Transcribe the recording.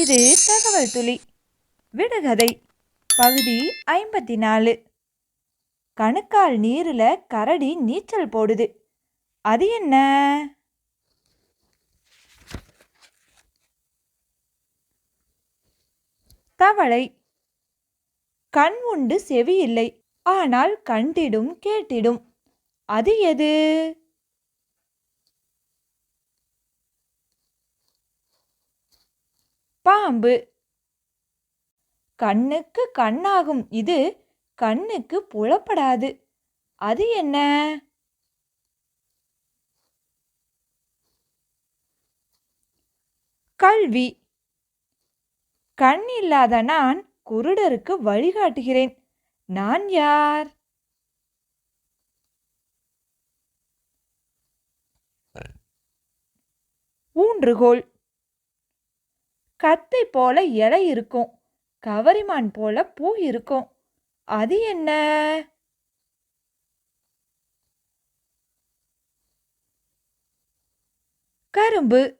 இது தகவல் துளி. விடுகதை. பகுதி ஐம்பத்தி நாலு கணுக்கால் நீரில் கரடி நீச்சல் போடுது. அது என்ன? தவளை. கண் உண்டு செவி இல்லை ஆனால் கண்டிடும் கேட்டிடும். அது எது? பாம்பு கண்ணுக்கு கண்ணாகும். இது கண்ணுக்கு புலப்படாது. அது என்ன? கல்வி. கண் இல்லாத நான் குருடருக்கு வழிகாட்டுகிறேன். நான் யார்? ஊன்றுகோல். கத்தை போல இலை இருக்கும். கவரிமான் போல பூ இருக்கும். அது என்ன? கரும்பு.